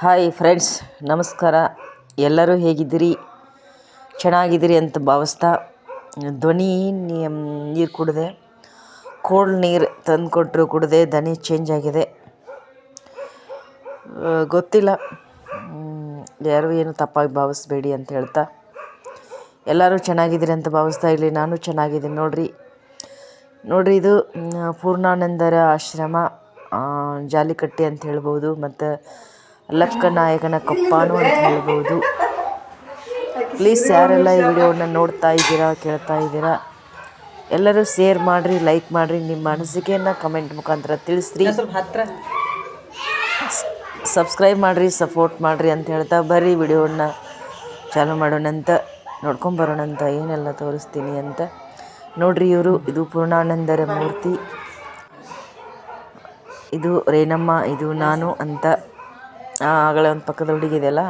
Hi friends ನಮಸ್ಕಾರ. ಎಲ್ಲರೂ ಹೇಗಿದ್ದೀರಿ? ಚೆನ್ನಾಗಿದ್ದೀರಿ ಅಂತ ಭಾವಿಸ್ತಾ ಧ್ವನಿ ನೀರು ಕುಡಿದೆ ಕೋಲ್ಡ್ ನೀರು ತಂದು ಕೊಟ್ಟರು ಕುಡಿದೆ ಧ್ವನಿ ಚೇಂಜ್ ಆಗಿದೆ. ಗೊತ್ತಿಲ್ಲ. ಯಾರು ಏನು ತಪ್ಪಾಗಿ ಭಾವಿಸ್ಬೇಡಿ ಅಂತ ಹೇಳ್ತಾ. ಎಲ್ಲರೂ ಚೆನ್ನಾಗಿದ್ದೀರಿ ಅಂತ ಭಾವಿಸ್ತಾ ಇಲ್ಲಿ ನಾನು ಚೆನ್ನಾಗಿದ್ದೀನಿ. ನೋಡಿರಿ, ನೋಡ್ರಿ ಇದು ಪೂರ್ಣಾನಂದರ ಆಶ್ರಮ ಜಾಲಿಕಟ್ಟಿ ಅಂತ ಹೇಳ್ಬೋದು, ಮತ್ತು ಲಕ್ಕನಾಯಕನ ಕಪ್ಪಾನು ಅಂತ ಹೇಳ್ಬೋದು. ಪ್ಲೀಸ್ ಯಾರೆಲ್ಲ ಈ ವಿಡಿಯೋವನ್ನು ನೋಡ್ತಾ ಇದ್ದೀರಾ ಕೇಳ್ತಾ ಇದ್ದೀರಾ? ಎಲ್ಲರೂ ಶೇರ್ ಮಾಡಿರಿ ಲೈಕ್ ಮಾಡಿರಿ ನಿಮ್ಮ ಅನಿಸಿಕೆಯನ್ನು ಕಮೆಂಟ್ ಮುಖಾಂತರ ತಿಳಿಸ್ರಿ. ಸಬ್ಸ್ಕ್ರೈಬ್ ಮಾಡಿರಿ ಸಪೋರ್ಟ್ ಮಾಡಿರಿ ಅಂತ ಹೇಳ್ತಾ ಬರ್ರಿ ವಿಡಿಯೋನ. ಚಾಲು ಮಾಡೋಣಂತ ನೋಡ್ಕೊಂಬರೋಣಂತ ಏನೆಲ್ಲ ತೋರಿಸ್ತೀನಿ ಅಂತ. ನೋಡ್ರಿ ಇವರು ಇದು ಪೂರ್ಣಾನಂದರ ಮೂರ್ತಿ. ಇದು ರೇಣಮ್ಮ ಇದು ನಾನು ಅಂತ. ಆ, ಆಗಲೇ ಒಂದು ಪಕ್ಕದ ಹುಡುಗಿ ಇದೆಯಲ್ಲ?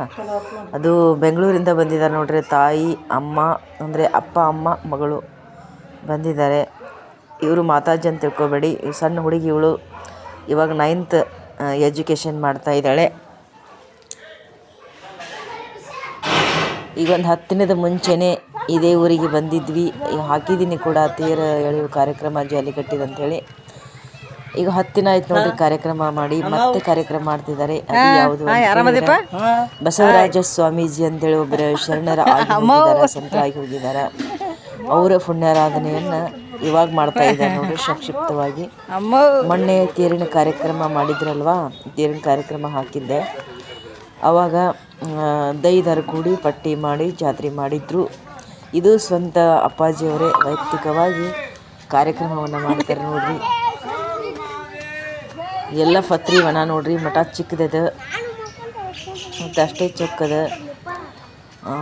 ಅದು ಬೆಂಗಳೂರಿಂದ ಬಂದಿದ್ದಾರೆ ನೋಡ್ರಿ. ತಾಯಿ ಅಮ್ಮ ಅಂದರೆ ಅಪ್ಪ ಅಮ್ಮ ಮಗಳು ಬಂದಿದ್ದಾರೆ. ಇವರು ಮಾತಾಜಿ ಅಂತ ತಿಳ್ಕೊಬೇಡಿ. ಸಣ್ಣ ಹುಡುಗಿ ಇವಳು. ಇವಾಗ ನೈನ್ತ್ ಎಜುಕೇಷನ್ ಮಾಡ್ತಾ ಇದ್ದಾಳೆ. ಈಗ ಒಂದು ಹತ್ತು ದಿನದ ಮುಂಚೆನೇ ಇದೇ ಊರಿಗೆ ಬಂದಿದ್ವಿ. ಹಾಕಿದ್ದೀನಿ ಕೂಡ. ತೇರು ಎಳೆಯುವ ಕಾರ್ಯಕ್ರಮ ಜಾಲಿ ಅಂತೇಳಿ ಈಗ ಹತ್ತು ದಿನ ಆಯ್ತು ನೋಡಿ ಕಾರ್ಯಕ್ರಮ ಮಾಡಿ ಮತ್ತೆ ಕಾರ್ಯಕ್ರಮ ಮಾಡ್ತಿದ್ದಾರೆ. ಅದು ಯಾವುದು ಅಂತ ಹೇಳಿದ್ರೆ ಬಸವರಾಜ ಸ್ವಾಮೀಜಿ ಅಂತೇಳಿ ಒಬ್ಬರ ಶರಣರ ಆಗಿ ಹೋಗಿದ್ದಾರೆ ಸಂತರಾಗಿ ಹೋಗಿದ್ದಾರೆ. ಅವರ ಪುಣ್ಯಾರಾಧನೆಯನ್ನ ಇವಾಗ ಮಾಡ್ತಾ ಇದ್ದಾರೆ ನೋಡಿ ಸಂಕ್ಷಿಪ್ತವಾಗಿ. ಮೊನ್ನೆ ತೇರಿನ ಕಾರ್ಯಕ್ರಮ ಮಾಡಿದ್ರಲ್ವಾ? ತೇರಿನ ಕಾರ್ಯಕ್ರಮ ಹಾಕಿದ್ದೆ. ಅವಾಗ ದೈದರ ಕೂಡಿ ಪಟ್ಟಿ ಮಾಡಿ ಜಾತ್ರೆ ಮಾಡಿದ್ರು. ಇದು ಸ್ವಂತ ಅಪ್ಪಾಜಿಯವರೇ ವೈಯಕ್ತಿಕವಾಗಿ ಕಾರ್ಯಕ್ರಮವನ್ನು ಮಾಡ್ತಾರೆ ನೋಡ್ರಿ. ಎಲ್ಲ ಫತ್ರಿ ವನ ನೋಡ್ರಿ ಮಠ ಚಿಕ್ಕದದ. ಮತ್ತು ಅಷ್ಟೇ ಚೊಕ್ಕದ.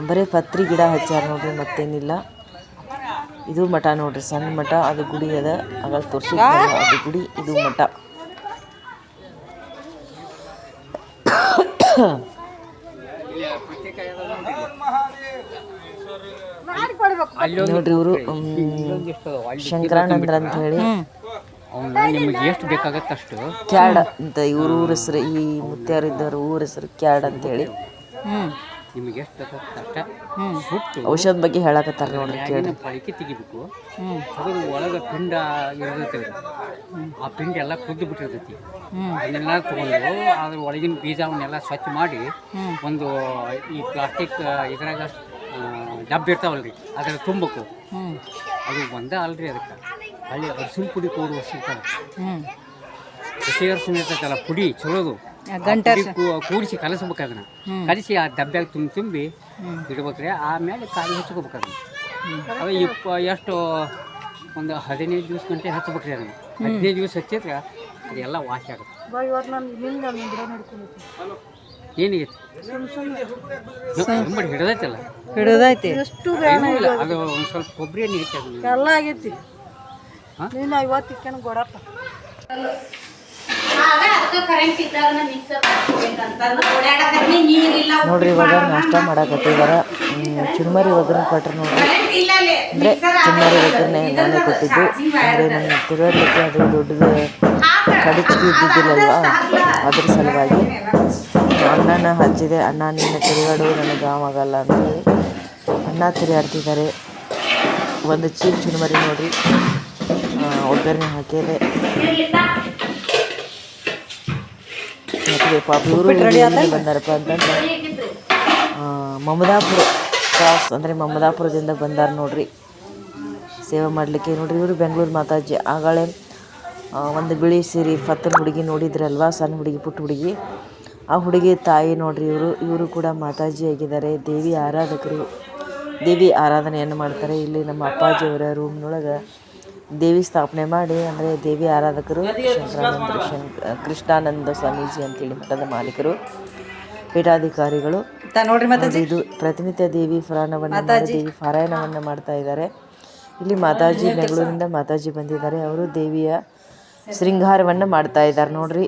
ಬರೀ ಪತ್ರಿ ಗಿಡ ಹಚ್ಚಾರ ನೋಡ್ರಿ ಮತ್ತೇನಿಲ್ಲ. ಇದು ಮಠ ನೋಡ್ರಿ ಸಣ್ಣ ಮಠ ಅದು ಗುಡಿ ಅದ. ಆಗ ತೋರಿಸಿ ಅದು ಗುಡಿ ಇದು ಮಠ. ನೋಡ್ರಿ ಇವರು ಶಂಕರಾನಂದ್ರ ಅಂತ ಹೇಳಿ. ಅವನು ನಿಮಗೆ ಎಷ್ಟು ಬೇಕಾಗತ್ತೆ ಅಷ್ಟು? ಕ್ಯಾಡ್ ಅಂತ ಇವ್ರ ಊರ ಹೆಸರು ಈ ಮುತ್ಯಾರಿದ್ದವ್ರ ಊರ ಹೆಸರು ಕ್ಯಾಡ್ ಅಂತ ಹೇಳಿ ನಿಮಗೆ ಎಷ್ಟು ಬೇಕಾಗತ್ತೆ ಅಷ್ಟ? ಸುಟ್ಟು. ಔಷಧ ಬಗ್ಗೆ ಹೇಳಕತ್ತಾರ ನೋಡ್ರಿ ಕೇಳಿ ಮ್ಯಾಗಿನ ಪಳಕೆ ತೆಗಿಬೇಕು. ಅದ್ರ ಒಳಗೆ ಪಿಂಡ ಇರ್ತೈತೆ ಆ ಪಿಂಡ ಎಲ್ಲ ಕುದ್ದು ಬಿಟ್ಟಿರ್ತೈತಿ. ಅದನ್ನೆಲ್ಲ ತೊಗೊಂಡು ಅದ್ರ ಒಳಗಿನ ಬೀಜವನ್ನೆಲ್ಲ ಸ್ವಚ್ಛ ಮಾಡಿ ಒಂದು ಈ ಪ್ಲಾಸ್ಟಿಕ್ ಇದ್ರಾಗ ಡಬ್ಬ ಇರ್ತಾವಲ್ರಿ ಅದ್ರ ತುಂಬಬೇಕು ಅದು ಒಂದೇ ಅಲ್ರಿ ಅದಕ್ಕೆ. ಅಲ್ಲಿ ಅರ್ಶಿನ ಪುಡಿ ಕೊಡುವ ಸಿಗ್ತಾನೆ. ಹಸಿ ಅರ್ಶಿನ ಇರ್ತೈತಲ್ಲ ಪುಡಿ ಚಲೋದು. ಕೂಡಿಸಿ ಕಲಸ್ಬೇಕು ಅದನ್ನ ಕಲಸಿ ಆ ಡಬ್ಬ್ಯಾಗ ತುಂಬಿ ತುಂಬಿ ಇಡ್ಬೇಕ್ರಿ ಆಮೇಲೆ ಕಾಯಿ ಹಚ್ಕೋಬೇಕು ಅದನ್ನ ಅವ ಇಪ್ಪ ಎಷ್ಟು ಒಂದು ಹದಿನೈದು ದಿವಸ ಗಂಟೆ ಹಚ್ಬೇಕ್ರಿ ಅದನ್ನ. ಹದಿನೈದು ದಿವಸ ಹಚ್ಚಿದ್ರೆ ಅದೆಲ್ಲ ವಾಸಿ ಆಗುತ್ತೆ. ಏನಿಗೈತಿ ಹಿಡದೈತಲ್ಲ. ಹಿಡದೈತಿ. ಹಿಡಿದೈತಿ ಏನೂ ಇಲ್ಲ ಅದು ಒಂದು ಸ್ವಲ್ಪ ಕೊಬ್ಬರಿ ಎಲ್ಲ ಆಗೈತಿ. ನೀನು ಐವತ್ತು ಇಕ್ಕೇನು ಗೊಡಪ್ಪ ನೋಡ್ರಿ ಇವಾಗ ನಾಷ್ಟ ಮಾಡಕತ್ತಿದಾರ. ಚುರುಮರಿ ಒಗ್ಗರಣೆ ಕೊಟ್ರು ನೋಡ್ರಿ. ಅಂದರೆ ಚುರುಮರಿ ಒಗ್ಗರಣೆ ನಾನೇ ಕೊಟ್ಟಿದ್ದು. ಅಂದರೆ ನನ್ನ ತಿರುವಲಿಕ್ಕೆ ಅದು ದೊಡ್ಡದು ಕಡಿಚಿಗೆ ಇದ್ದಿದ್ದಿಲ್ಲಲ್ವ ಅದ್ರ ಸಲುವಾಗಿ ಅಣ್ಣನ ಹಚ್ಚಿದೆ. ಅಣ್ಣ ನಿನ್ನ ತಿರುಗಾಡು ನನಗೆ ಆಗಲ್ಲ ಅಂತ ಹೇಳಿ ಅಣ್ಣ ತಿರುಗಾಡ್ತಿದ್ದಾರೆ. ಒಂದು ಚೀಪ್ ಚುರುಮರಿ ನೋಡ್ರಿ. ಒಗ್ಗರಣೆ ಹಾಕಿದೆ. ಮತ್ತೆ ಪಾಪ ಇವರು ಎಲ್ಲಿಂದ ಬಂದಾರಪ್ಪ ಅಂತಂದ್ರೆ ಮಮದಾಪುರ ಕ್ರಾಸ್ ಅಂದರೆ ಮಮದಾಪುರದಿಂದ ಬಂದಾರ ನೋಡ್ರಿ. ಸೇವೆ ಮಾಡಲಿಕ್ಕೆ ನೋಡ್ರಿ ಇವರು ಬೆಂಗಳೂರು ಮಾತಾಜಿ. ಆಗಳೇ ಒಂದು ಬಿಳಿ ಸೀರೆ ಫತ್ತನ ಹುಡುಗಿ ನೋಡಿದ್ರಲ್ವಾ ಸಣ್ಣ ಹುಡುಗಿ ಪುಟ್ಟ ಹುಡುಗಿ. ಆ ಹುಡುಗಿ ತಾಯಿ ನೋಡ್ರಿ ಇವರು. ಇವರು ಕೂಡ ಮಾತಾಜಿ ಆಗಿದ್ದಾರೆ. ದೇವಿ ಆರಾಧಕರು. ದೇವಿ ಆರಾಧನೆಯನ್ನು ಮಾಡ್ತಾರೆ. ಇಲ್ಲಿ ನಮ್ಮ ಅಪ್ಪಾಜಿಯವರ ರೂಮ್ನೊಳಗೆ ದೇವಿ ಸ್ಥಾಪನೆ ಮಾಡಿ ಅಂದರೆ ದೇವಿ ಆರಾಧಕರು ಶಂಕರಾನಂದ ಶಂಕ ಕೃಷ್ಣಾನಂದ ಸ್ವಾಮೀಜಿ ಅಂತೇಳಿ ಮಠದ ಮಾಲೀಕರು ಪೀಠಾಧಿಕಾರಿಗಳು. ನೋಡ್ರಿ ಮತ್ತೆ ಇದು ಪ್ರತಿನಿತ್ಯ ದೇವಿ ಪುರಾಣವನ್ನು ದೇವಿ ಪಾರಾಯಣವನ್ನು ಮಾಡ್ತಾ ಇದ್ದಾರೆ. ಇಲ್ಲಿ ಮಾತಾಜಿ ಬೆಂಗಳೂರಿಂದ ಮಾತಾಜಿ ಬಂದಿದ್ದಾರೆ. ಅವರು ದೇವಿಯ ಶೃಂಗಾರವನ್ನು ಮಾಡ್ತಾ ಇದ್ದಾರೆ ನೋಡ್ರಿ.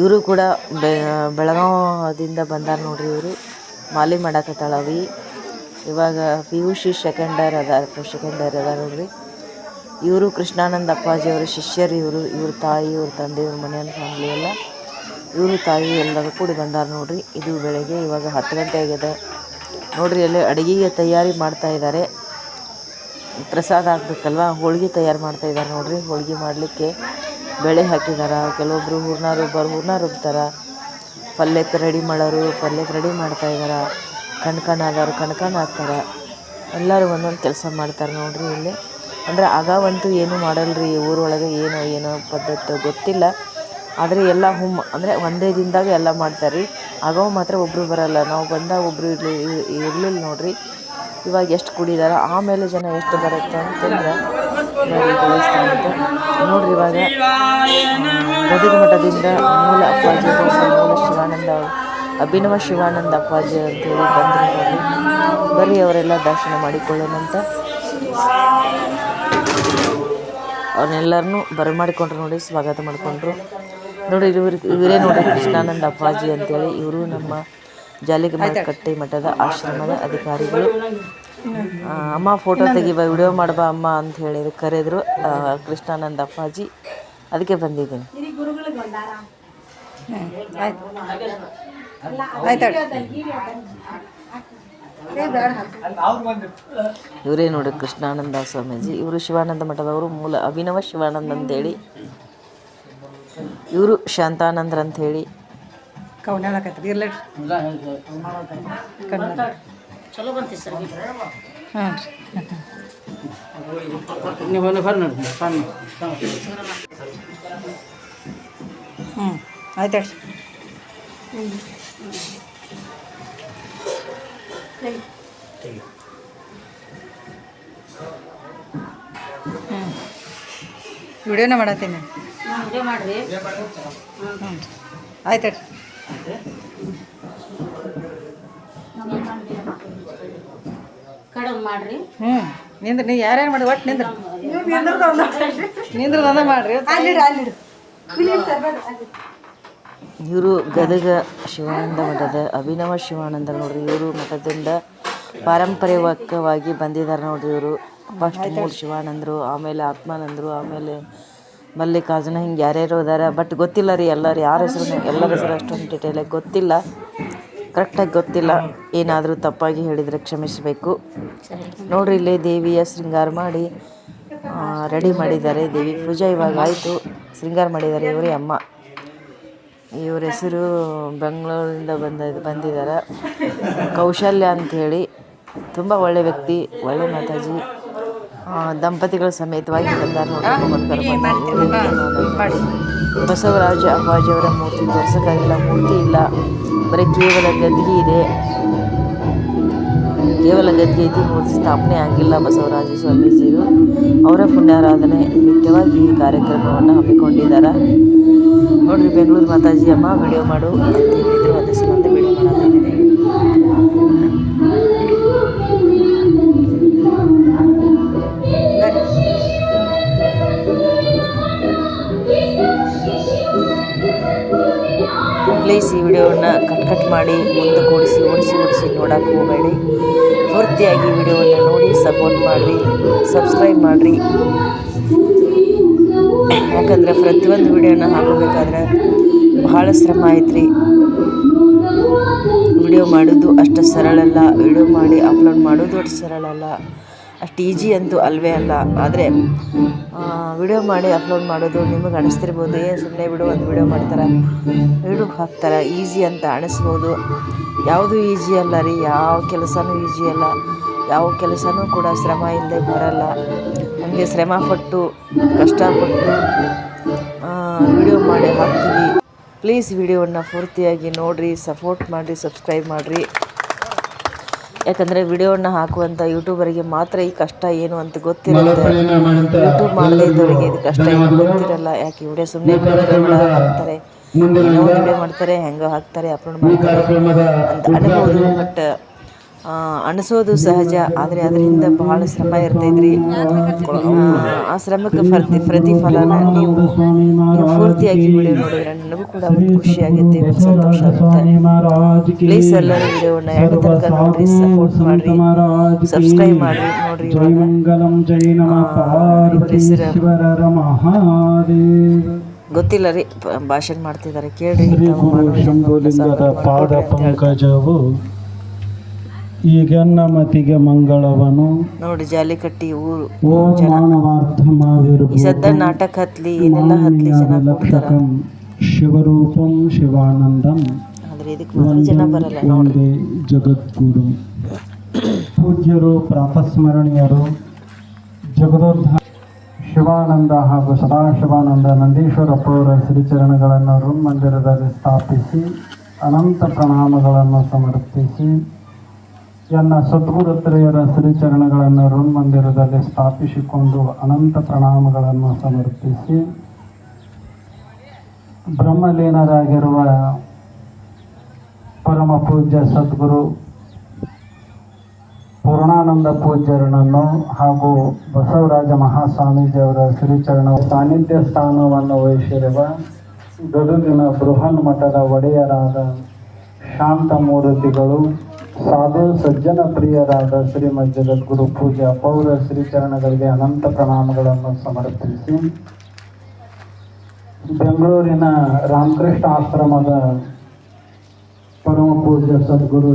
ಇವರು ಕೂಡ ಬೆ ಬೆಳಗಾವದಿಂದ ಬಂದಾರ ನೋಡ್ರಿ ಇವರು. ಮಾಲಿ ಮಾಡಕತ್ತಾಳವಿ. ಇವಾಗ ಪಿ ಯು ಸಿ ಸೆಕೆಂಡರ್ ಅದ ಸೆಕೆಂಡರ್ ಅದ ನೋಡ್ರಿ. ಇವರು ಕೃಷ್ಣಾನಂದ ಅಪ್ಪಾಜಿಯವರ ಶಿಷ್ಯರು, ಇವರು, ಇವ್ರ ತಾಯಿ, ಇವ್ರ ತಂದೆ, ಇವ್ರ ಮನೆಯ ಫ್ಯಾಮಿಲಿ ಎಲ್ಲ. ಇವರು ತಾಯಿ ಎಲ್ಲರೂ ಕೂಡಿ ಬಂದಾರ ನೋಡ್ರಿ. ಇದು ಬೆಳಗ್ಗೆ ಇವಾಗ ಹತ್ತು ಗಂಟೆ ಆಗಿದೆ. ನೋಡ್ರಿ, ಅಲ್ಲಿ ಅಡುಗೆಗೆ ತಯಾರಿ ಮಾಡ್ತಾ ಇದ್ದಾರೆ ಪ್ರಸಾದ ಆಗ್ಬೇಕಲ್ವ ಹೋಳಿಗೆ ತಯಾರು ಮಾಡ್ತಾ ಇದ್ದಾರೆ ನೋಡ್ರಿ. ಹೋಳಿಗೆ ಮಾಡಲಿಕ್ಕೆ ಬೆಳೆ ಹಾಕಿದಾರ. ಕೆಲವೊಬ್ಬರು ಹೂರ್ಣ ರುಬ್ಬರು, ಹೂರ್ಣ ರುಬ್ತಾರ. ಪಲ್ಯಕ್ಕೆ ರೆಡಿ ಮಾಡೋರು, ಪಲ್ಯಕ್ಕೆ ರೆಡಿ ಮಾಡ್ತಾ ಇದಾರ. ಕಣ್ಕಣ್ ಆದವ್ರು ಕಣ್ಕಣ್ ಹಾಕ್ತಾರ ಎಲ್ಲರೂ ಒಂದೊಂದು ಕೆಲಸ ಮಾಡ್ತಾರೆ ನೋಡಿರಿ ಇಲ್ಲಿ. ಅಂದರೆ ಆಗಾವಂತೂ ಏನೂ ಮಾಡಲ್ರಿ ಊರೊಳಗೆ ಏನೋ ಏನೋ ಪದ್ಧತಿ ಗೊತ್ತಿಲ್ಲ. ಆದರೆ ಎಲ್ಲ ಹುಮ್, ಅಂದರೆ ಒಂದೇ ದಿನದಾಗ ಎಲ್ಲ ಮಾಡ್ತಾರೆ. ರೀ ಆಗವ ಮಾತ್ರ ಒಬ್ಬರು ಬರಲ್ಲ. ನಾವು ಬಂದಾಗ ಒಬ್ಬರು ಇರಲಿ, ಇರಲಿಲ್ಲ ನೋಡ್ರಿ. ಇವಾಗ ಎಷ್ಟು ಕುಡಿದಾರ, ಆಮೇಲೆ ಜನ ಎಷ್ಟು ಬರುತ್ತೆ ಅಂತಂದ್ರೆ ನೋಡ್ರಿ ಇವಾಗ ಗದಗ ಮಠದಿಂದ ಮೂಲ ಅಪ್ಪಾಜಿ ಶಿವಾನಂದ ಅಭಿನವ ಶಿವಾನಂದ ಅಪ್ಪಾಜಿ ಅಂತೇಳಿ ಬಂದರು ನೋಡಿ ಬರೀ ಅವರೆಲ್ಲ ದರ್ಶನ ಮಾಡಿಕೊಳ್ಳೋಣಂತ ಅವ್ರನ್ನೆಲ್ಲರನ್ನೂ ಬರಮಾಡಿಕೊಂಡ್ರು ನೋಡಿ ಸ್ವಾಗತ ಮಾಡಿಕೊಂಡ್ರು. ನೋಡಿ ಇವ್ರು ಇವರೇ ನೋಡಿ ಕೃಷ್ಣಾನಂದ ಅಪ್ಪಾಜಿ ಅಂತೇಳಿ ಇವರು ನಮ್ಮ ಜಾಲಿಗಮಕಟ್ಟೆ ಮಠದ ಆಶ್ರಮದ ಅಧಿಕಾರಿಗಳು. ಅಮ್ಮ ಫೋಟೋ ತೆಗಿಬ ವಿಡಿಯೋ ಮಾಡಬ ಅಮ್ಮ ಅಂತ ಹೇಳಿ ಕರೆದ್ರು ಕೃಷ್ಣಾನಂದ ಅಪ್ಪಾಜಿ. ಅದಕ್ಕೆ ಬಂದಿದ್ದೀನಿ. ಇವರೇ ನೋಡಿ ಕೃಷ್ಣಾನಂದ ಸ್ವಾಮೀಜಿ. ಇವರು ಶಿವಾನಂದ ಮಠದವರು ಮೂಲ ಅಭಿನವ ಶಿವಾನಂದ ಅಂತೇಳಿ. ಇವರು ಶಾಂತಾನಂದ್ರ ಹಾಂ. ಹ್ಞೂ ಆಯ್ತು ಹೇಳ್ರಿ ಹ್ಞೂ ವಿಡಿಯೋನ ಮಾಡತ್ತೀನಿ. ಹ್ಞೂ ಆಯ್ತು ಮಾಡಿರಿ ಮಾಡ್ರಿ. ಹ್ಞೂ ನಿಂದ್ರ ನೀ ಯಾರ್ಯಾರು ಮಾಡಿ ಒಟ್ಟು ನಿಂದ್ರ. ನಿಂದ್ರ ಒಂದ ಮಾಡ್ರಿ. ಇವರು ಗದಗ ಶಿವಾನಂದ ಮಠದ, ಅಭಿನವ ಶಿವಾನಂದ ನೋಡ್ರಿ, ಇವರು ಮಠದಿಂದ ಪಾರಂಪರಿಕವಾಗಿ ಬಂದಿದ್ದಾರೆ ನೋಡ್ರಿ ಇವರು. ಫಸ್ಟ್ ಮೂರು ಶಿವಾನಂದರು, ಆಮೇಲೆ ಆತ್ಮಾನಂದರು, ಆಮೇಲೆ ಮಲ್ಲಿಕಾರ್ಜುನ ಹಿಂಗೆ ಯಾರ್ಯಾರು ಇದಾರೆ. ಬಟ್ ಗೊತ್ತಿಲ್ಲ ರೀ ಎಲ್ಲರು, ಯಾರ ಹೆಸರು, ಎಲ್ಲರ ಹೆಸರು ಅಷ್ಟೊಂದು ಡಿಟೇಲಾಗಿ ಗೊತ್ತಿಲ್ಲ. ಕರೆಕ್ಟಾಗಿ ಗೊತ್ತಿಲ್ಲ. ಏನಾದರೂ ತಪ್ಪಾಗಿ ಹೇಳಿದರೆ ಕ್ಷಮಿಸಬೇಕು. ನೋಡ್ರಿ ಇಲ್ಲಿ ದೇವಿಯ ಶೃಂಗಾರ ಮಾಡಿ ರೆಡಿ ಮಾಡಿದ್ದಾರೆ. ದೇವಿ ಪೂಜೆ ಇವಾಗ ಆಯಿತು. ಶೃಂಗಾರ ಮಾಡಿದ್ದಾರೆ ಇವರೇ ಅಮ್ಮ. ಇವ್ರ ಹೆಸರು ಬೆಂಗಳೂರಿಂದ ಬಂದ ಬಂದಿದ್ದಾರೆ ಕೌಶಲ್ಯ ಅಂಥೇಳಿ ತುಂಬ ಒಳ್ಳೆ ವ್ಯಕ್ತಿ, ಒಳ್ಳೆ ಮಾತಾಜಿ. ದಂಪತಿಗಳ ಸಮೇತವಾಗಿ ಬಸವರಾಜ ಅಪ್ಪಾಜಿಯವರ ಮೂರ್ತಿ ತೋರ್ಸೋಕ್ಕಾಗಿಲ್ಲ, ಮೂರ್ತಿ ಇಲ್ಲ. ಬರೀ ಕೇವಲ ಗದ್ದಿಗೆ ಇದೆ. ಕೇವಲ ಗದ್ದೆ ಐತಿ ಮೂರ್ತಿ ಸ್ಥಾಪನೆ ಆಗಿಲ್ಲ ಬಸವರಾಜ ಸ್ವಾಮೀಜಿಯು. ಅವರ ಪುಣ್ಯಾರಾಧನೆ. ನಿತ್ಯವಾಗಿ ಈ ಕಾರ್ಯಕ್ರಮವನ್ನು ಹಮ್ಮಿಕೊಂಡಿದ್ದಾರೆ. ನೋಡಿರಿ ಬೆಂಗಳೂರು ಮಾತಾಜಿ ಅಮ್ಮ ವಿಡಿಯೋ ಮಾಡು. ಅಂತ ಹೇಳಿದ್ರು ಅದೇ ಸಂಬಂಧ ವಿಡಿಯೋ ಮಾಡತ್ತಿದ್ದೀನಿ ಪ್ಲೀಸ್ ಈ ವಿಡಿಯೋವನ್ನು ಕಟ್ ಕಟ್ ಮಾಡಿ, ಮುಂದೆ ಕೂಡಿಸಿ, ಓಡಿಸಿ ಓಡಿಸಿ ನೋಡಕ್ಕೆ ಹೋಗಬೇಡಿ. ಪೂರ್ತಿಯಾಗಿ ವಿಡಿಯೋವನ್ನು ನೋಡಿ ಸಪೋರ್ಟ್ ಮಾಡಿರಿ ಸಬ್ಸ್ಕ್ರೈಬ್ ಮಾಡಿರಿ. ಯಾಕಂದರೆ ಪ್ರತಿಯೊಂದು ವಿಡಿಯೋನ ಹಾಕಬೇಕಾದ್ರೆ ಬಹಳ ಶ್ರಮ ಐತ್ರಿ. ವಿಡಿಯೋ ಮಾಡೋದು ಅಷ್ಟು ಸರಳ ಅಲ್ಲ, ವಿಡಿಯೋ ಮಾಡಿ ಅಪ್ಲೋಡ್ ಮಾಡೋದು ಅಷ್ಟು ಸರಳ ಅಲ್ಲ. ಅಷ್ಟು ಈಜಿ ಅಂತೂ ಅಲ್ವೇ ಅಲ್ಲ. ಆದರೆ ವಿಡಿಯೋ ಮಾಡಿ ಅಪ್ಲೋಡ್ ಮಾಡೋದು ನಿಮಗೆ ಅನಿಸ್ತಿರ್ಬೋದು. ಏನು ಸುಮ್ಮನೆ ಬಿಡು, ಒಂದು ವಿಡಿಯೋ ಮಾಡ್ತಾರೆ. ವಿಡಿಯೋ ಹಾಕ್ತಾರೆ. ಈಸಿ ಅಂತ ಅನಿಸ್ಬೋದು. ಯಾವುದು ಈಸಿ ಅಲ್ಲ ರೀ. ಯಾವ ಕೆಲಸನೂ ಈಸಿ ಅಲ್ಲ. ಯಾವ ಕೆಲಸನೂ ಕೂಡ ಶ್ರಮ ಇಲ್ಲದೆ ಬರಲ್ಲ. ನಮಗೆ ಶ್ರಮಪಟ್ಟು, ಕಷ್ಟಪಟ್ಟು ವಿಡಿಯೋ ಮಾಡಿ ಹಾಕ್ತೀವಿ. ಪ್ಲೀಸ್ ವಿಡಿಯೋವನ್ನು ಪೂರ್ತಿಯಾಗಿ ನೋಡಿರಿ, ಸಪೋರ್ಟ್ ಮಾಡಿರಿ, ಸಬ್ಸ್ಕ್ರೈಬ್ ಮಾಡಿರಿ. ಯಾಕಂದರೆ ವಿಡಿಯೋವನ್ನು ಹಾಕುವಂಥ ಯೂಟ್ಯೂಬರಿಗೆ ಮಾತ್ರ ಈ ಕಷ್ಟ ಏನು ಅಂತ ಗೊತ್ತಿರುತ್ತೆ ಯೂಟ್ಯೂಬ್ ಮಾಡದೇ ಇದ್ದವರಿಗೆ ಇದು ಕಷ್ಟ ಏನು ಗೊತ್ತಿರಲ್ಲ. ಯಾಕೆ ವಿಡಿಯೋ ಸುಮ್ಮನೆ ಹಾಕ್ತಾರೆ? ಏನೋ ಒಂದು ವಿಡಿಯೋ ಮಾಡ್ತಾರೆ ಹೆಂಗೋ ಹಾಕ್ತಾರೆ ಅಪ್ಲೋಡ್ ಮಾಡ್ತಾರೆ ಅಂತ ಅನ್ಬೋದು ಬಟ್ ಅನಿಸೋದು ಸಹಜ ಆದರೆ ಅದರಿಂದ ಬಹಳ ಶ್ರಮ ಇರ್ತೈತ್ರಿ. ಆ, ಶ್ರಮಕ್ಕೆ ಪ್ರತಿ ಪ್ರತಿಫಲನ ನೀವು ಪೂರ್ತಿಯಾಗಿ ವಿಡಿಯೋ ನೋಡಿದ್ರೆ ನನಗೂ ಕೂಡ ಒಂದು ಖುಷಿ ಆಗುತ್ತೆ ಸಂತೋಷ ಆಗುತ್ತೆ. ಪ್ಲೀಸ್ ಎಲ್ಲರೂ ವಿಡಿಯೋನ ಎರಡು ತನಕ ನೋಡ್ರಿ ಸಪೋರ್ಟ್ ಮಾಡ್ರಿ ಸಬ್ಸ್ಕ್ರೈಬ್ ಮಾಡ್ರಿ ನೋಡ್ರಿ ಗೊತ್ತಿಲ್ಲ ರೀ ಭಾಷಣ ಮಾಡ್ತಿದ್ದಾರೆ ಕೇಳ್ರಿ ಪಾದ ಪಂಕಜವು ಈಗನ್ನ ಮತಿಗೆ ಮಂಗಳವನು. ನೋಡಿ ಜಾಲಿಕಟ್ಟಿ ಊರು. ಓ ಮಾನವಾರ್ಥ ಈ ಸದ್ದ ನಾಟಕ ಹತ್ಲಿ ಏನೆಲ್ಲ ಹತ್ಲಿ ಜನ ಕೂಡ್ತಾರ ಶಿವರೂಪಂ ಶಿವಾನಂದಂ. ಆದ್ರೆ ಇದಕ್ಕೆ ಜನ ಬರಲ್ಲ ನೋಡಿ. ಒಂದೇ ಜಗದ್ಗುರು. ಪೂಜ್ಯರು ಪ್ರಾಪಸ್ಮರಣೀಯರು ಜಗದೋದ್ಧ ಶಿವಾನಂದ ಹಾಗೂ ಸದಾಶಿವಾನಂದ ನಂದೀಶ್ವರಪ್ಪವರ ಶ್ರೀಚರಣಗಳನ್ನು ರೂಮ್ ಮಂದಿರದಲ್ಲಿ ಸ್ಥಾಪಿಸಿ ಅನಂತ ಪ್ರಣಾಮಗಳನ್ನು ಸಮರ್ಪಿಸಿ ಎನ್ನ ಸದ್ಗುರುತ್ರಯರ ಶ್ರೀಚರಣಗಳನ್ನು ರೂಮ್ ಮಂದಿರದಲ್ಲಿ ಸ್ಥಾಪಿಸಿಕೊಂಡು ಅನಂತ ಪ್ರಣಾಮಗಳನ್ನು ಸಮರ್ಪಿಸಿ ಬ್ರಹ್ಮಲೀನರಾಗಿರುವ ಪರಮ ಪೂಜ್ಯ ಸದ್ಗುರು ಪೂರ್ಣಾನಂದ ಪೂಜ್ಯರನನ್ನು ಹಾಗೂ ಬಸವರಾಜ ಮಹಾಸ್ವಾಮೀಜಿಯವರ ಶ್ರೀಚರಣ ಸಾನ್ನಿಧ್ಯ ಸ್ಥಾನವನ್ನು ವಹಿಸಿರುವ ಗದುಗಿನ ಬೃಹನ್ ಮಠದ ಒಡೆಯರಾದ ಶಾಂತಮೂರ್ತಿಗಳು ಸಾಧು ಸಜ್ಜನ ಪ್ರಿಯರಾದ ಶ್ರೀಮದ್ ಜಗದ್ಗುರು ಪೂಜ್ಯ ಪೌರ ಶ್ರೀಚರಣಗಳಿಗೆ ಅನಂತ ಪ್ರಣಾಮಗಳನ್ನು ಸಮರ್ಪಿಸಿ. ಬೆಂಗಳೂರಿನ ರಾಮಕೃಷ್ಣ ಆಶ್ರಮದ ಪರಮ ಪೂಜ್ಯ ಸದ್ಗುರು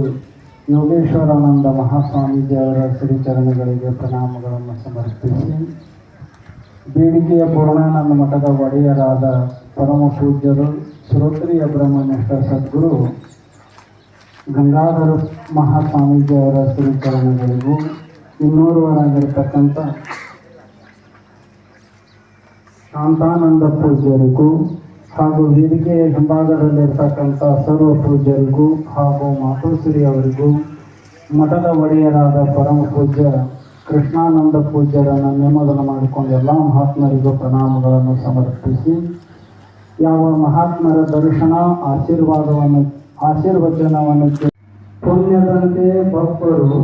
ಯೋಗೇಶ್ವರಾನಂದ ಮಹಾಸ್ವಾಮೀಜಿ ಅವರ ಶ್ರೀಚರಣಗಳಿಗೆ ಪ್ರಣಾಮಗಳನ್ನು ಸಮರ್ಪಿಸಿ. ಬೇಡಿಕೆಯ ಪೂರ್ಣಾನಂದ ಮಠದ ಒಡೆಯರಾದ ಪರಮ ಪೂಜ್ಯರು ಶ್ರೋತ್ರಿಯ ಬ್ರಹ್ಮನಿಷ್ಠ ಸದ್ಗುರು ಗಂಗಾಧರ ಮಹಾಸ್ವಾಮೀಜಿ ಅವರ ಶ್ರೀಚರಣಗಳಿಗೂ ಇನ್ನೋರ್ವರಾಗಿರ್ತಕ್ಕಂಥ ಶಾಂತಾನಂದ ಪೂಜ್ಯರಿಗೂ ಹಾಗೂ ವೇದಿಕೆಯ ಹಿಂಭಾಗದಲ್ಲಿರ್ತಕ್ಕಂಥ ಸರ್ವ ಪೂಜ್ಯರಿಗೂ ಹಾಗೂ ಮಾತೋಶ್ರೀ ಅವರಿಗೂ ಮಠದ ಒಡೆಯರಾದ ಪರಮ ಪೂಜ್ಯ ಕೃಷ್ಣಾನಂದ ಪೂಜ್ಯರನ್ನು ನಿಮಗನ ಮಾಡಿಕೊಂಡು ಎಲ್ಲ ಮಹಾತ್ಮರಿಗೂ ಪ್ರಣಾಮಗಳನ್ನು ಸಮರ್ಪಿಸಿ ಯಾವ ಮಹಾತ್ಮರ ದರ್ಶನ ಆಶೀರ್ವಾದವನ್ನು ಆಶೀರ್ವಚನವನ್ನು ಪುಣ್ಯದಂತೆ ಭಕ್ತರು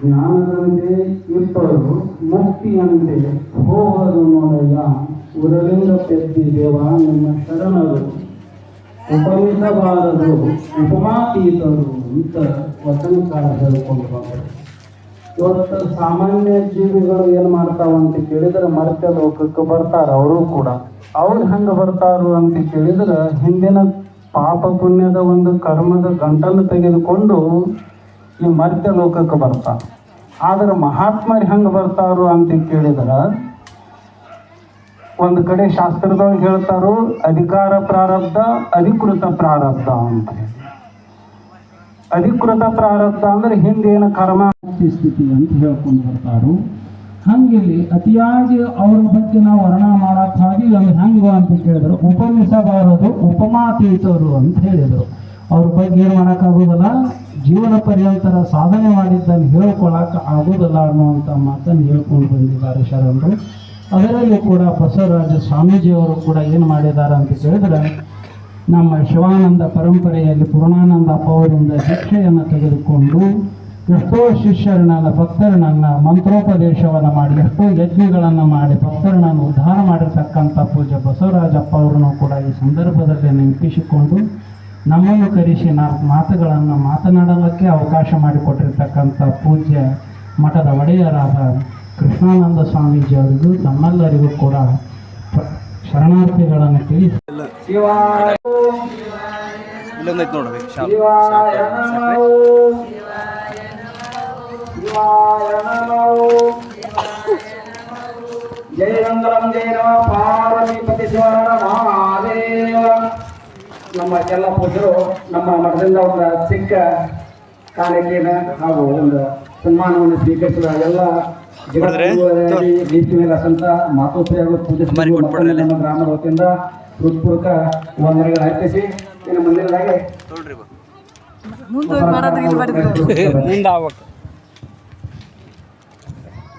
ಜ್ಞಾನದಂತೆ ಇಬ್ಬರು ಮುಕ್ತಿಯಂತೆ ಹೋಗರು ನೋಡಯ್ಯ. ಉರಲಿಂಗ ಪೆದ್ದಿ ದೇವ, ನಿಮ್ಮ ಶರಣರು. ಉಪಮಿಸಬಾರದು ಉಪಮಾತೀತರು ಅಂತ ವಚನಕಾರ ಹೇಳ್ಕೊಂಡು ಬಂದರು. ಇವತ್ತು ಸಾಮಾನ್ಯ ಜೀವಿಗಳು ಏನು ಮಾಡ್ತಾವ ಅಂತ ಕೇಳಿದ್ರೆ ಮರ್ತ್ಯ ಲೋಕಕ್ಕೆ ಬರ್ತಾರ, ಅವರು ಕೂಡ. ಅವ್ರು ಹೆಂಗೆ ಬರ್ತಾರು ಅಂತ ಕೇಳಿದ್ರೆ ಹಿಂದಿನ ಪಾಪ ಪುಣ್ಯದ ಒಂದು ಕರ್ಮದ ಗಂಟನ್ನು ತೆಗೆದುಕೊಂಡು ಈ ಮರ್ತ್ಯ ಲೋಕಕ್ಕೆ ಬರ್ತಾರೆ ಆದರೆ ಮಹಾತ್ಮರು ಹೆಂಗೆ ಬರ್ತಾರು ಅಂತ ಕೇಳಿದ್ರೆ, ಒಂದು ಕಡೆ ಶಾಸ್ತ್ರದೊಳಗೆ ಹೇಳ್ತಾರೋ, ಅಧಿಕಾರ ಪ್ರಾರಬ್ಧ, ಅಧಿಕೃತ ಪ್ರಾರಬ್ಧ ಅಂತ ಅಧಿಕೃತ ಪ್ರಾರಬ್ಧ ಅಂದ್ರೆ ಹಿಂದೇನು ಕರ್ಮ ಸ್ಥಿತಿ ಅಂತ ಹೇಳ್ಕೊಂಡು ಬರ್ತಾರು ಹಂಗಿಲ್ಲಿ ಅತಿಯಾಗಿ ಅವ್ರ ಬಗ್ಗೆ ನಾವು ವರ್ಣ ಮಾಡಕ್ ಹೋಗಿ ಅದು ಹೆಂಗ ಅಂತ ಕೇಳಿದ್ರು. ಉಪಮಿಸಬಾರದು ಉಪಮಾತೀತರು ಅಂತ ಹೇಳಿದರು. ಅವ್ರ ಬಗ್ಗೆ ಏನು ಮಾಡೋಕ್ಕಾಗೋದಿಲ್ಲ ಜೀವನ ಪರ್ಯಂತರ ಸಾಧನೆ ಮಾಡಿದ್ದನ್ನು ಹೇಳ್ಕೊಳಕ್ ಆಗೋದಿಲ್ಲ ಅನ್ನುವಂಥ ಮಾತನ್ನು ಹೇಳ್ಕೊಂಡು ಬಂದಿದ್ದಾರೆ ಶರಣರು. ಅದರಲ್ಲಿ ಕೂಡ ಬಸವರಾಜ ಸ್ವಾಮೀಜಿಯವರು ಕೂಡ ಏನು ಮಾಡಿದ್ದಾರೆ ಅಂತ ಕೇಳಿದ್ರೆ, ನಮ್ಮ ಶಿವಾನಂದ ಪರಂಪರೆಯಲ್ಲಿ ಪೂರ್ಣಾನಂದ ಅಪ್ಪ ಅವರಿಂದ ಶಿಕ್ಷೆಯನ್ನು ತೆಗೆದುಕೊಂಡು ಎಷ್ಟೋ ಶಿಷ್ಯರನ್ನ ಭಕ್ತರನ್ನ ಮಂತ್ರೋಪದೇಶವನ್ನು ಮಾಡಿ, ಎಷ್ಟೋ ಯಜ್ಞಗಳನ್ನು ಮಾಡಿ, ಭಕ್ತರನ್ನ ಉದ್ಧಾರ ಮಾಡಿರ್ತಕ್ಕಂಥ ಪೂಜ್ಯ ಬಸವರಾಜಪ್ಪ ಅವರನ್ನು ಕೂಡ ಈ ಸಂದರ್ಭದಲ್ಲಿ ನೆನಪಿಸಿಕೊಂಡು ನಮ್ಮನ್ನು ಕರೆಸಿ ನಾಲ್ಕು ಮಾತುಗಳನ್ನು ಮಾತನಾಡಲಿಕ್ಕೆ ಅವಕಾಶ ಮಾಡಿಕೊಟ್ಟಿರ್ತಕ್ಕಂಥ ಪೂಜ್ಯ ಮಠದ ಒಡೆಯರಾದ ಕೃಷ್ಣಾನಂದ ಸ್ವಾಮೀಜಿ ಅವರಿಗೂ ತಮ್ಮೆಲ್ಲರಿಗೂ ಕೂಡ ಶರಣಾರ್ಥಿಗಳನ್ನು ತಿಳಿಸಿ. ನೋಡ್ಬೇಕು ಶಿವಾಯ ಜಯ ಮಂಗಲಂ ಜಯ ನಮ ಪಾರ್ವತಿಪತಿ ಶಿವನ ಮಹಾದೇವ. ನಮ್ಮ ಎಲ್ಲ ಪೂಜರು ನಮ್ಮ ಮಠದಿಂದ ಒಂದು ಚಿಕ್ಕ ಕಾಣಿಕೆಯನ್ನು ಹಾಗೂ ಒಂದು ಸನ್ಮಾನವನ್ನು ಸ್ವೀಕರಿಸಿದ ಎಲ್ಲ ದೀಪ್ತಿ ಮೇಲೆ ಸಂತ ಮಾತೋಶ್ರೀ ಹಾಗೂ ಪೂಜೆ. ನಮ್ಮ ಗ್ರಾಮದ ವತಿಯಿಂದ ಹೃತ್ಪೂರ್ವಕ ವಂದನೆಗಳು ಅರ್ಪಿಸಿ ಇನ್ನು ಮುಂದಿನದಾಗಿ ಮುಂದೆ ಹೋಗಿ ಮಾಡೋದು ಇಲ್ಲಿ ಬರೋದು ಮುಂದೆ ಆಗ್ಬೇಕು ಕೊನೆಯ ಘಟ್ಟ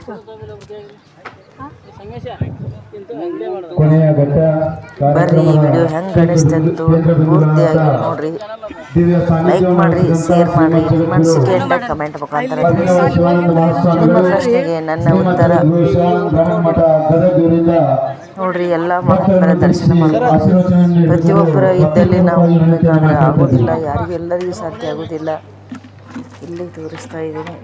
ಬರ್ರಿ ಈ ವಿಡಿಯೋ ಹೆಂಗ್ ಕಾಣಿಸ್ತಂತು ಪೂರ್ತಿಯಾಗಿ ನೋಡ್ರಿ. ಲೈಕ್ ಮಾಡ್ರಿ ಶೇರ್ ಮಾಡ್ರಿ. ನಿಮ್ಮ ಅನಿಸಿಕೆಯನ್ನ ಕಮೆಂಟ್ ಮುಖಾಂತರ ತಿಳಿಸಿ. ನಿಮ್ಮ ಪ್ರಶ್ನೆಗೆ ನನ್ನ ಉತ್ತರ. ನೋಡ್ರಿ ಎಲ್ಲ ಮಹಾತ್ಮರ ದರ್ಶನ ಮಾಡ್ಬೋದು ಪ್ರತಿಯೊಬ್ಬರ ಇದ್ದಲ್ಲಿ ನಾವು ಹೋಗ್ಬೇಕಾದ್ರೆ ಆಗೋದಿಲ್ಲ ಯಾರಿಗೂ ಎಲ್ಲರಿಗೂ ಸಾಧ್ಯ ಆಗೋದಿಲ್ಲ. ಇಲ್ಲಿ ತೋರಿಸ್ತಾ ಇದ್ದೀನಿ.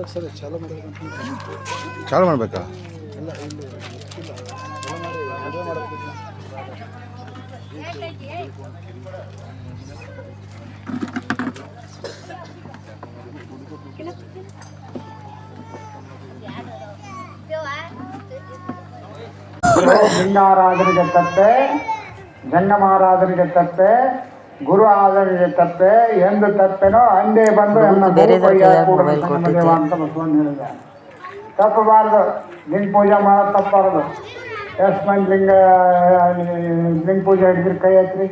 ಬಾಯಪ್ಪ ಚಾಲು ಮಾಡ್ಬೇಕಾ? ಲಿಂಗಾರಾಧನೆಗೆ ತಪ್ಪೆ ಜಂಗಮಾರಾಧನೆಗೆ ತಪ್ಪೆ ಗುರು ಆರಾಧನೆಗೆ ತಪ್ಪೆ ಎಂದು ತಪ್ಪೆನೋ ಅಂದೇ ಬಂದು ಅಂತ ಬಸವಣ್ಣ ಹೇಳಿದ. ತಪ್ಪಬಾರ್ದು ಲಿಂಗ ಪೂಜೆ ಮಾಡೋದು ತಪ್ಪಬಾರ್ದು. ಎಷ್ಟು ಮಂದಿ ಲಿಂಗ ಲಿಂಗ ಪೂಜೆ ಹಿಡಿದ್ರಿ ಕೈ ಹಚ್ರಿ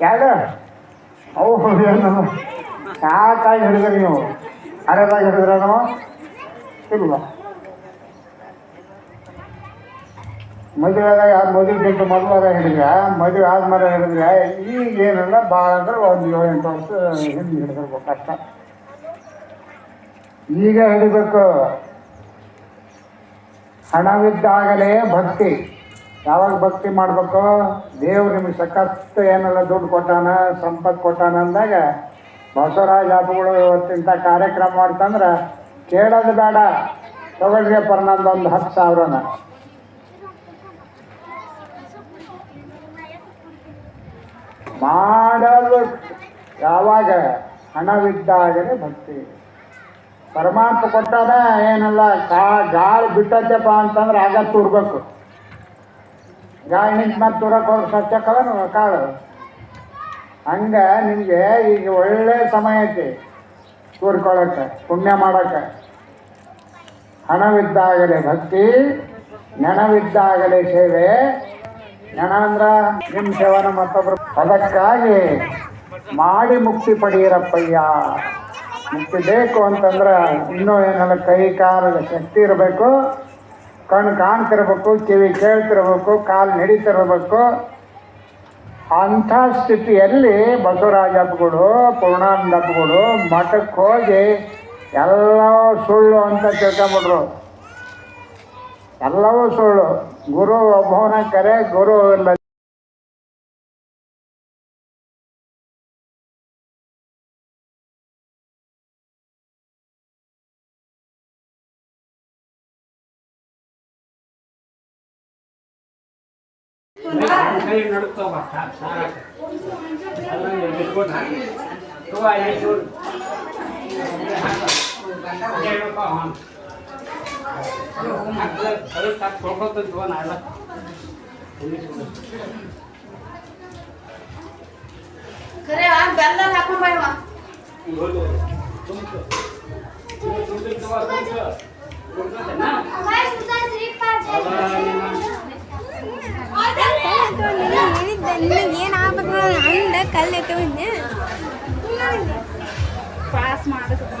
ಯಾರು ಅವು ಏನು ಸಾಕಾಗಿ ಹಿಡಿದ್ರಿ ನೀವು? ಅರೆದಾಗ ಹಿಡಿದ್ರ ನಾವು? ಇಲ್ವಾ ಮದುವೆದಾಗ ಮದುವೆಗಿಂತ ಮೊದಲಾಗ ಹಿಡಿದ್ರೆ, ಮದುವೆ ಆದ್ಮೇಲೆ ಹಿಡಿದ್ರೆ ಈಗ ಏನಿಲ್ಲ ಭಾಳ ಅಂದ್ರೆ ಒಂದು ಏಳು ಎಂಟು ವರ್ಷ ಹಿಂದೆ ಹಿಡಿದಿರ್ಬೇಕು ಕಷ್ಟ ಈಗ ಹಿಡಿಬೇಕು. ಹಣವಿದ್ದಾಗಲೇ ಭಕ್ತಿ. ಯಾವಾಗ ಭಕ್ತಿ ಮಾಡಬೇಕು? ದೇವ್ರು ನಿಮಗೆ ಸಖತ್ ಏನೆಲ್ಲ ದುಡ್ಡು ಕೊಟ್ಟಾನ, ಸಂಪತ್ತು ಕೊಟ್ಟಾನ ಅಂದಾಗ, ಬಸವರಾಜ ಹಬ್ಬಗಳು ಇವತ್ತಿಂಥ ಕಾರ್ಯಕ್ರಮ ಮಾಡ್ತಂದ್ರೆ ಕೇಳೋದು ಬೇಡ. ತಗೊಳ್ರಿ ಪರ್ನಂದು ಒಂದು ಹತ್ತು ಸಾವಿರನ. ಮಾಡಲು ಯಾವಾಗ ಹಣವಿದ್ದಾಗಲೇ ಭಕ್ತಿ. ಪರಮಾತ್ಮ ಕೊಟ್ಟಾಗ ಏನಲ್ಲ, ಕಾ ಗಾಳಿ ಬಿಟ್ಟದ್ದಪ್ಪ ಅಂತಂದ್ರೆ ಆಗ ತುರ್ಬೇಕು ಗಾಳಿ ನಿಂತು ಮತ್ತೆ ತುರಕ್ಕೆ ಹೋಗಿ ಸತ್ಯಕ್ಕವನು ಕಾಳು. ಹಂಗೆ ನಿಮಗೆ ಈಗ ಒಳ್ಳೆ ಸಮಯ ಐತಿ ತೂರ್ಕೊಳ್ಳೋಕ್ಕೆ ಪುಣ್ಯ ಮಾಡೋಕ್ಕೆ ಹಣವಿದ್ದಾಗಲೇ ಭಕ್ತಿ, ನೆನವಿದ್ದಾಗಲೇ ಸೇವೆ ನೆನ ಅಂದ್ರ ನಿಮ್ಮ ಸೇವನ ಮತ್ತೊಬ್ರು. ಅದಕ್ಕಾಗಿ ಮಾಡಿ ಮುಕ್ತಿ ಪಡೆಯಿರಪ್ಪಯ್ಯ. ಮುಕ್ತಿ ಬೇಕು ಅಂತಂದ್ರೆ ಇನ್ನೂ ಏನಲ್ಲ ಕೈ ಕಾಲ ಶಕ್ತಿ ಇರಬೇಕು, ಕಣ್ಣು ಕಾಣ್ತಿರ್ಬೇಕು, ಕಿವಿ ಕೇಳ್ತಿರ್ಬೇಕು, ಕಾಲು ನಡೀತಿರ್ಬೇಕು. ಅಂಥ ಸ್ಥಿತಿಯಲ್ಲಿ ಬಸವರಾಜಪ್ಪಗಳು ಪೂರ್ಣಾನಂದಪ್ಪಗಳು ಮಠಕ್ಕೆ ಹೋಗಿ ಎಲ್ಲ ಸುಳ್ಳು ಅಂತ ತಿಳ್ಕೊಂಬಿಟ್ರು. ಎಲ್ಲವೂ ಸುಳ್ಳು. ಗುರು ಒಬ್ಬವನ ಕರೆ ಗುರು ಇಲ್ಲ. ಖರೆ ಆ ಬೆಲ್ಲ ಹಾಕೊಂಡ್ ಬಾಯವ್ವ. ಏನ್ ಆಗ್ಬೇಕು ಅಂದ ಕಲ್ಲು ಎತ್ತವಂದೆ ಪಾಸ್ ಮಾಡಿಸ್ತಾ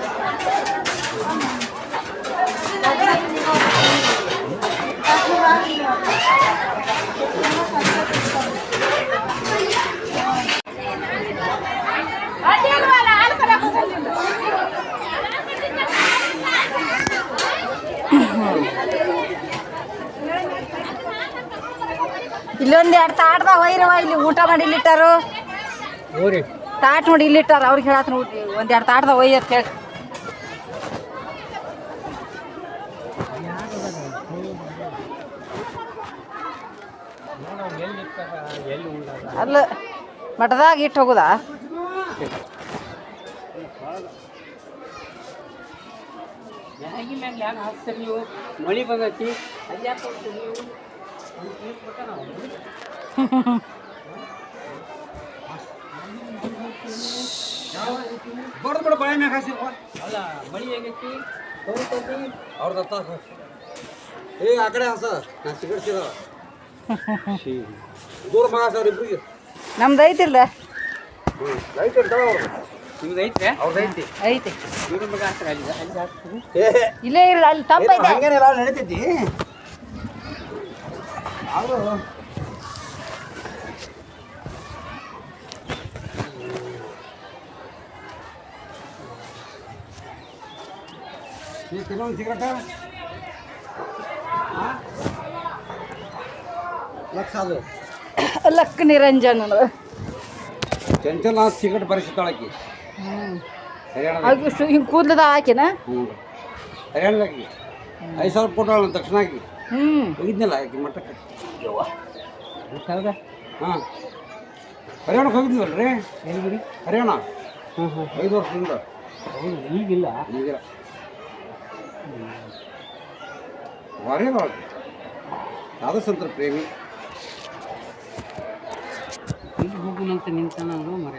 ಎರಡು ತಾಟ್ದಾಗ ಒಯ್ರವ ಇಲ್ಲಿ ಊಟ ಮಾಡಿ ಇಲ್ಲಿಟ್ಟಾರು. ತಾಟ್ ನೋಡಿ ಇಲ್ಲಿಟ್ಟಾರ ಅವ್ರಿಗೆ ಹೇಳತ್ತ ಒಂದು ಎರಡು ತಾಟ್ದಾಗ ಒಯ್ಯ ಅಂತ ಹೇಳಿ. ಅಲ್ಲ ಮಠದಾಗ ಇಟ್ಟು ಹೋಗುದಾ? ಮ್ಯಾಗಿ ಹಾಕ್ತೀರಿ ನೀವು? ಮಳೆ ಬಂದೈತಿ? ಅದು ಯಾಕೆ ಹೋಗ್ತೀರಿ ನೀವು ಬಡ್ದು ಬಿಡ ಬಾಯ ಮ್ಯಾಗ ಹಾಸಿ ಅಲ್ಲ ಮಳೆ ಆಗೈತಿ ಹೋಗ್ತೈತಿ ಅವ್ರದ್ದು ಏ ಆ ಕಡೆ ಹಾಸ ನಾ ಸಿಗ ದೂರ ಮಗ ಸರ್ ಇಬ್ರಿಗೆ ನಮ್ದು ಐತಿಲ್ಲ ಲೈಟ್ ಇರ್ತಾವ ಅವ್ರು ನಿಮ್ದು ಐತೆ. ಅವ್ರದ್ದು ಐತಿ. ಐತಿ ಇವ್ರ ಮಗ ಹಾಕ್ತಾರೆ ಅಲ್ಲಿ ಇಲ್ಲೇ ಇರಲ್ಲ ಅಲ್ಲಿ ತಪ್ಪ ಹಂಗೇನಿಲ್ಲ ನಡೀತೈತಿ ತಿನ್ನೊಂದು ಸಿಗರೇಟ ಲಕ್ಷ ಅದು. ಲಕ್ ನಿರಂಜನ್ ಚಂಚಲ ಸಿಗರೇಟ್ ಬರೆಸಿದ್ದಾಳಕಿ ಹರಿಯಾಣದ ಆಗಿಷ್ಟು ಹಿಂಗೆ ಕೂದ್ಲದ ಆಕಿನ ಹರಿಯಾಣದಾಕಿ ಐದು ಸಾವಿರ ಕೊಟ್ಟಳ ತಕ್ಷಣ ಆಕಿ ಹ್ಞೂ ಹೋಗಿದ್ನಲ್ಲ ಆಕಿ ಮಟ್ಟಕ್ಕೆ ಹೌದಾ ಹಾಂ. ಹರಿಯಾಣಕ್ಕೆ ಹೋಗಿದ್ವಲ್ಲ ರೀ? ಎಲ್ಲಿಗಿರಿ ಹರಿಯಾಣ. ಹ್ಞೂ ಹ್ಞೂ ಐದು ವರ್ಷದಿಂದ. ಹೌದು ಈಗಿಲ್ಲ. ಈಗಿಲ್ಲ. ಭಾರಿ ಸಾಧಸಂತರ ಪ್ರೇಮಿ. ಇಲ್ಲಿ ಹೋಗುನಂತ ನಿಂತಾನ ಮರ